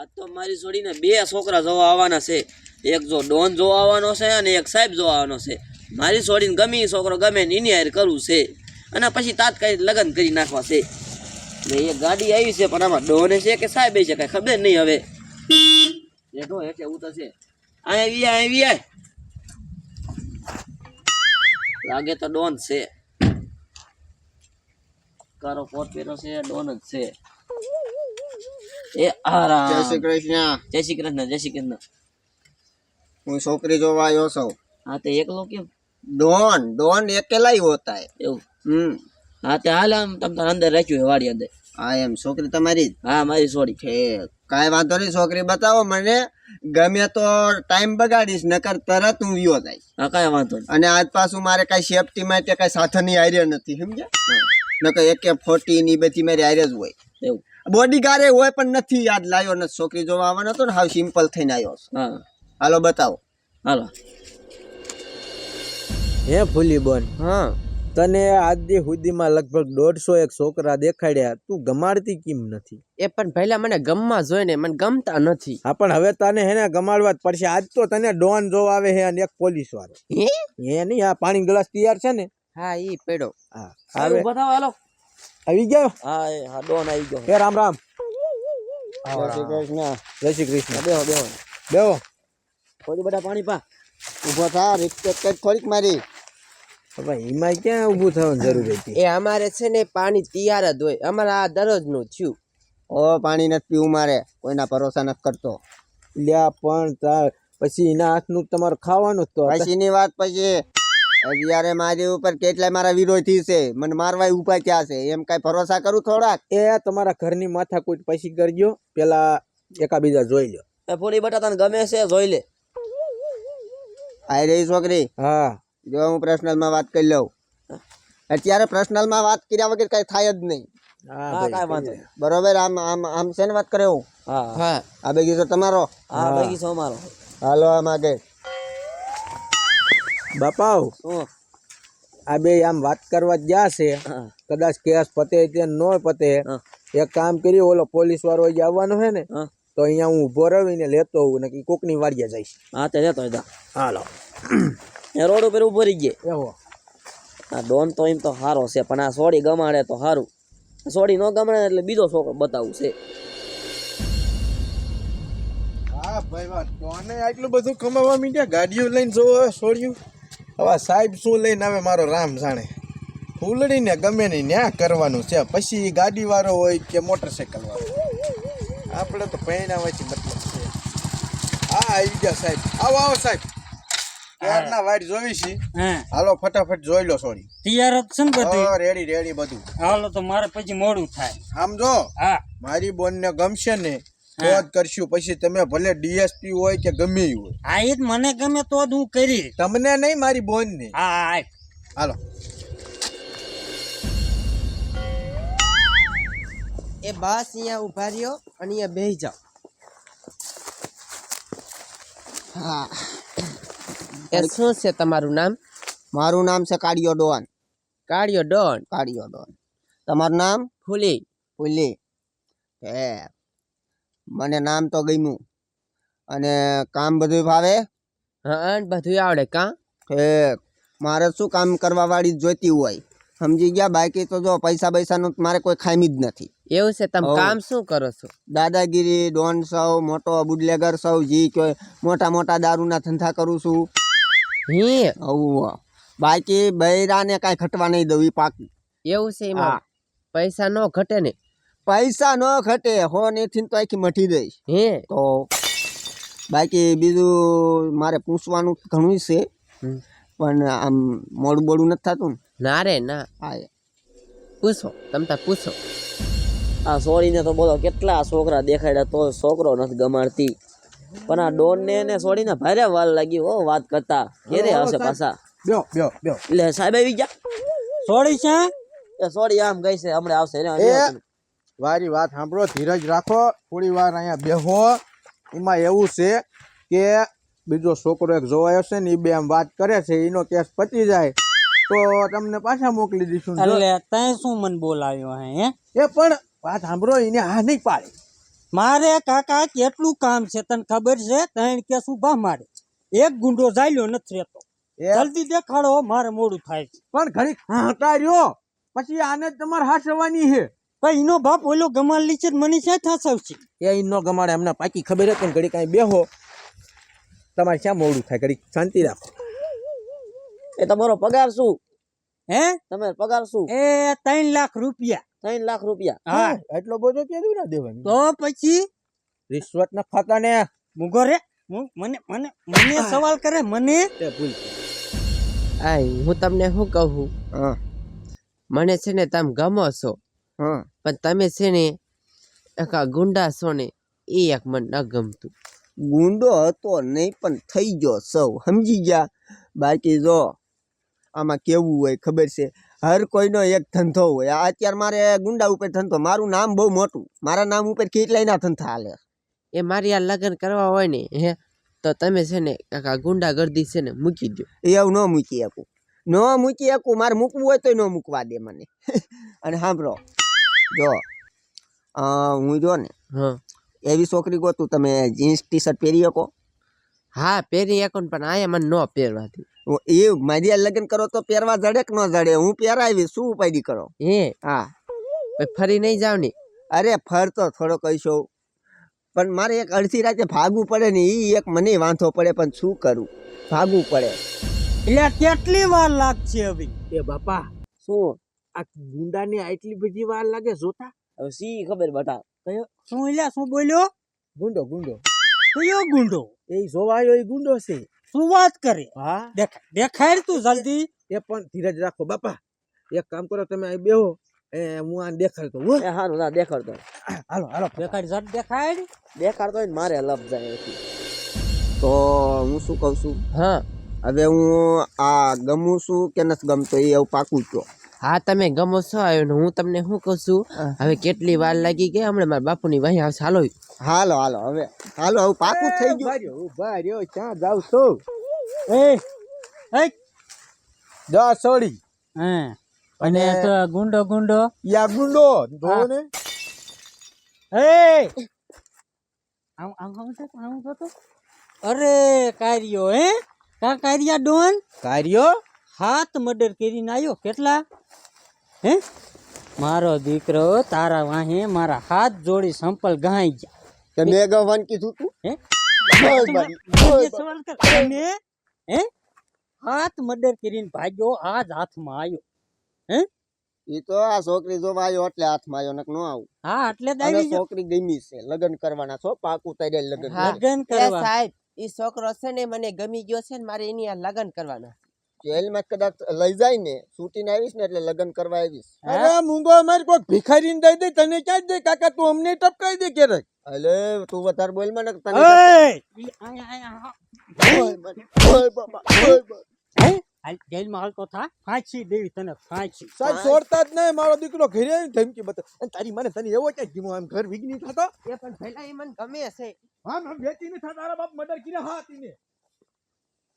આ તો મારી છોડીને બે છોકરા જોવા આવવાના છે. એક જો ડોન જોવા આવવાનો છે અને એક સાહેબ જોવા આવવાનો છે. મારી છોડીને ગમે છોકરો ગમે એની હાર કરવું છે. અને પછી તાત્કાલિક લગ્ન કરી નાખવા છે. એ ગાડી આવી છે, પણ આમાં ડોને છે કે સાહેબ છે કઈ ખબર નહીં હવે. બેઠો એટલે ઉતરશે. આવી આવી લાગે તો ડોન છે. કારો કોટ પહેરો છે, ડોન જ છે. એ આરામ. જય શ્રી કૃષ્ણ. જય શ્રી કૃષ્ણ જય શ્રી કૃષ્ણ. હું છોકરી જોવા આવ્યો છું. હા તે એકલો કેમ? ડોન ડોન એકલા હોતા એવું? હમ. હા તે હાલ આમ તમ તાર અંદર રાખ્યું હોય વાડી અંદર. હા એમ. છોકરી તમારી હા મારી સોરી છે. કાંઈ વાંધો નહીં છોકરી બતાવો મને. ગમે તો ટાઈમ બગાડીશ નકર તરત હું વિયો જાય હા કાંઈ વાંધો નહીં. અને આજ પાછું મારે કાંઈ સેફટી માટે કાંઈ સાધનની આર્ય નથી સમજ્યા? નકર એકે ફોર્ટી ની બધી મારી આર્ય જ હોય. એવું. બોડી ગાર્ડે હોય પણ નથી યાદ લાવ્યો ને છોકરી જોવા આવવાનો હતો ને હાવ સિમ્પલ થઈને આવ્યો છું. હા. હાલો બતાવો. હાલો. હે ફૂલી બોન હા. તને આજ સુધીમાં લગભગ દોઢસો એક છોકરા દેખાડ્યા તું ગમાડતી કેમ નથી? એ પણ પહેલા મને ગમવા જોઈને મને ગમતા નથી. હા પણ હવે તને હેને ગમાડવા જ પડશે. આજ તો તને ડોન જોવા આવે હે અને એક પોલીસ વાળો હે એ નહીં આ પાણી ગ્લાસ તૈયાર છે ને? હા ઈ પેડો હા હવે બતાવો હાલો. આવી ગયો? હા હા ડોન આવી ગયો. હે રામ રામ. જય શ્રી કૃષ્ણ. જય શ્રી કૃષ્ણ. બેહો બેહો. બેહો. થોડી બધા પાણી પા. ઊભો થા રિસ્પેક્ટ કર થોડીક મારી. હવે એમાં ક્યાં ઊભું થવાની જરૂર હતી? એ અમારે છે ને પાણી તૈયાર જ હોય. અમારે આ દરરોજનું થયું. ઓ પાણી નથી પીવું મારે. કોઈના ભરોસા નથી કરતો. લ્યા પણ તાર પછી એના હાથનું તમારે ખાવાનું જ તો. પછીની વાત પછી અત્યારે મારી ઉપર કેટલાય મારા વિરોધી છે મને મારવાય ઉપાય ક્યાં છે. એમ કઈ ભરોસા કરું થોડાક? એ તમારા ઘરની કોઈ પૈસી કરજો. પેલા એકાબીજા જોઈ લો એ ફૂડી બટા તને ગમે છે જોઈ લે. આઈ રહી છોકરી. હા. જો હું પર્સનલમાં વાત કરી લઉં. અત્યારે પર્સનલમાં વાત કર્યા વગર કઈ થાય જ નહીં. હા કાઈ કાંઈ વાંધો બરોબર આમ આમ આમ છે ને વાત કરે હું? હા. હા આ બગીચો તમારો? હા બગીચો અમારો. હાલો આમ આગળ. બાપાઓ આ બે આમ વાત કરવા જ ગયા છે. હા. કદાચ કેસ પતે કે ન પતે હા. એક કામ કર્યું ઓલો પોલીસ વાળો જે આવવાનો છે ને હા. તો અહીંયા હું ઊભો રહીને લેતો હોઉં ને કોકની વાડીએ જઈશ. હા તે લેતો હતા હાલો. એ રોડ ઉપર ઊભો રહી ગયે. એવો. આ ડોન તો એમ તો સારો છે પણ આ સોડી ગમાડે તો સારું સોડી ન ગમાડે એટલે બીજો છોકરો બતાવું છે. હા ભાઈ વાત કોને આટલું બધું કમાવા મીડ્યા? ગાડીઓ લઈને જોવો છોડ્યું હવે સાહેબ શું લઈને આવે મારો રામ જાણે? ફૂલડીને ગમે નહીં ન્યા કરવાનું છે. પછી ગાડીવાળો હોય કે મોટરસાયકલ વાળો. આપણે તો પહેણાવાથી મતલબ છે. હા આવી ગયા સાહેબ. આવો આવો સાહેબ. ક્યારના વાડ જોઈ છે. હા. હાલો ફટાફટ જોઈ લો સોરી. તૈયાર જ છે ને બધું? રેડી રેડી બધું. હાલો તો મારે પછી મોડું થાય. સમજો હા. મારી બોનને ગમશે ને તો જ કરશું. પછી તમે ભલે ડીએસપી હોય કે ગમે હોય. હા એ જ મને ગમે તો જ હું કરી તમને નહીં મારી બોન ને હા હાલો. એ બસ અહીંયા ઊભા રહ્યો અને અહીંયા બેસી જાઓ. હા. એ શું છે તમારું નામ? મારું નામ છે Kaliyo don. Kaliyo don? Kaliyo don. તમારું નામ? ફૂલી. ફૂલી. હે. મને નામ તો ગમ્યું. અને કામ બધું ભાવે હા બધું આવડે કા? ઠેક મારે શું કામ કરવા વાળી જોઈતી હોય? સમજી ગયા? બાકી તો જો પૈસા પૈસાનું મારે કોઈ ખામી જ નથી. એવું છે? તમે કામ શું કરો છો? દાદાગીરી ડોન સૌ મોટો બુડલેગર સૌ જી કોઈ મોટા મોટા દારૂના ધંધા કરું છું. હે આવું બાકી બૈરાને કાંઈ ઘટવા નહીં દઉં એ પાક. એવું છે એમાં? પૈસા ન ઘટે ને. પૈસા ન ખટે હો થી તો આખી મઠી દઈશ હે? તો બાકી બીજું મારે પૂછવાનું ઘણું છે પણ આમ મોડું બોડું નથી થતું ના. રે ના. હા પૂછો તમ તાર પૂછો. આ સોળીને તો બોલો કેટલા છોકરા દેખાડ્યા તો છોકરો નથી ગમાડતી. પણ આ ડોન ને ને છોડીને ભારે વાલ લાગી હો વાત કરતા. ઘેરે હશે પાછા? બ્યો બ્યો બ્યો એટલે સાહેબ આવી ગયા? સોડી છે? એ સોડી આમ ગઈ છે હમણાં આવશે અહીંયા વારી વાત સાંભળો ધીરજ રાખો. થોડી વાર અહીંયા બેહો. એમાં એવું છે કે બીજો છોકરો એક જોવાયો છે ને એ બે આમ વાત કરે છે એનો કેસ પતી જાય. તો તમને પાછા મોકલી દઈશું. એટલે શું મને બોલાવ્યો હે એ પણ વાત સાંભળો એને હા નહીં પાડે. મારે કાકા કેટલું કામ છે તને ખબર છે? ત્રણ કેસ ઊભા મારે. એક ગુંડો જાયલો નથી રહેતો. જલ્દી દેખાડો મારે મોડું થાય છે. પણ ઘણી હાંટા રહ્યો. પછી આને તમારે હાસવાની છે. પણ એનો બાપ ઓલો ગમાલ લીચે મને ક્યાં થાસવશે? એ ઈ નો ગમાડે એમને પાકી ખબર હતી ને ઘડી કાંઈ બેહો. તમારે ક્યાં મોડું થાય? ઘડી શાંતિ રાખો. એ તમારો પગાર શું? હે? તમે પગાર શું? એ ત્રણ લાખ રૂપિયા. ત્રણ લાખ રૂપિયા. હા. એટલો બધો ક્યાં ના દેવાનું? તો પછી? રિશ્વત ના ખાતા ને. મુગો રે. હું- મને મને મને સવાલ કરે મને? તે ભૂલ. આય હું તમને શું કહું? હા. મને છે ને તમે ગમો છો. હા. પણ તમે છે ને એકા ગુંડા છો ને એ એક મને ન ગમતું. ગુંડો હતો નહીં પણ થઈ ગયો સૌ. સમજી ગયા? બાકી જો આમાં કેવું હોય ખબર છે? હર કોઈનો એક ધંધો હોય. આ અત્યારે મારે ગુંડા ઉપર ધંધો. મારું નામ બહુ મોટું. મારા નામ ઉપર કેટલાય ના ધંધા હાલે. એ મારી આ લગ્ન કરવા હોય ને હે તો તમે છે ને કાકા ગુંડા ગર્દી છે ને મૂકી દો એવું ન મૂકી આપું ન મૂકી આપું મારે મૂકવું હોય તો ન મૂકવા દે મને. અને સાંભળો જો હું જો ને હા. એવી છોકરી ગોતું તમે જીન્સ ટી શર્ટ પહેરી શકો? હા પહેરી શકો પણ આયા મને ન પહેરવાથી. હું- એ મારી લગ્ન કરો તો પહેરવા જડે કે ન જડે? હું પહેરાવી શું ઉપાય કરો? હે. હા ફરી નહીં જાવ ને? અરે ફરતો થોડો કહીશો. પણ મારે એક અડધી રાતે ભાગવું પડે ને એ એક મને વાંધો પડે પણ શું કરું? ભાગવું પડે. એટલે કેટલી વાર લાગશે હવે? એ બાપા શું? આ ગુંડાને આટલી બધી વાર લાગે જોતા? હવે સી ખબર બટા? કયો? શું એલા શું બોલ્યો? ગુંડો ગુંડો. કયો ગુંડો? એ જોવાયો એ ગુંડો છે. શું વાત કરે? હા. દેખાય તું જલ્દી. એ પણ ધીરજ રાખો બાપા. એક કામ કરો તમે અહીં બેહો. એ હું આને દેખાડતો હું. એ હારું ના દેખાડતો. હાલો હાલો દેખાડ જટ દેખાડ દેખાડતો હોય ને મારે લપ જાય એથી. તો હું શું કહું છું? હા. હવે હું આ ગમું છું કે નથી ગમતો એ એવું પાકું છો. હા તમે ગમો છો આવ્યો હું તમને શું કહું છું? હવે કેટલી વાર લાગી ગઈ? હમણાં મારા બાપુની વાહી આવશે હાલો. હાલો હાલો હવે. હાલો હવે પાકું થઈ ગયું. ઊભા રહ્યો, ક્યાં જાવ છો? એ એ જા સોડી હા અને તો ગુંડો ગુંડો. યા ગુંડો ધોને એ! આમ આમ આમ આમ થતો. અરે કાર્યો હે? કા કાર્યા ડોન? કાર્યો? હાથ મર્ડર કરીને આવ્યો કેટલા? હે? મારો દીકરો તારા વાહે મારા હાથ જોડી સંપલ ગાઈ ગયા. કે મેં વાન કીધું તું હે? સવાલ કર. હે? હાથ મર્ડર કરીને ભાગ્યો આજ હાથમાં આવ્યો એ તો આ છોકરી જોવા આવ્યો એટલે હાથમાં આવ્યો નક નો આવું. હા એટલે છોકરી ગમી છે લગન કરવાના છો પાકું તૈયાર લગન હા. કરવા. સાહેબ એ છોકરો છે ને મને ગમી ગયો છે ને મારે એની આ લગ્ન કરવાના. જેલમાં કદાચ લઈ જાય ને છૂટીને આવીશ ને એટલે લગ્ન કરવા આવીશ. અરે મૂંગો અમારે કોઈ ભિખારીને દઈ દે તને ક્યાં દે? કાકા તું અમને ટપકાઈ દે ક્યારેક. અલે તું વધારે બોલમાં તને એ! ઈ આયા, આયા, બોલ મને, જેલમાં હાલતો થા? ફાંસી દેવી તને ફાંસી. સાહેબ છોડતા જ નહીં મારો દીકરો ઘરે આવીને ધમકી બતા અને તારી મને તને એવો ક્યાં ધીમો આમ ઘર વિઘ્ની થતો? એ પણ પહેલા એ મને ગમે છે. હા તારા બાપ મર્ડર હા તીને.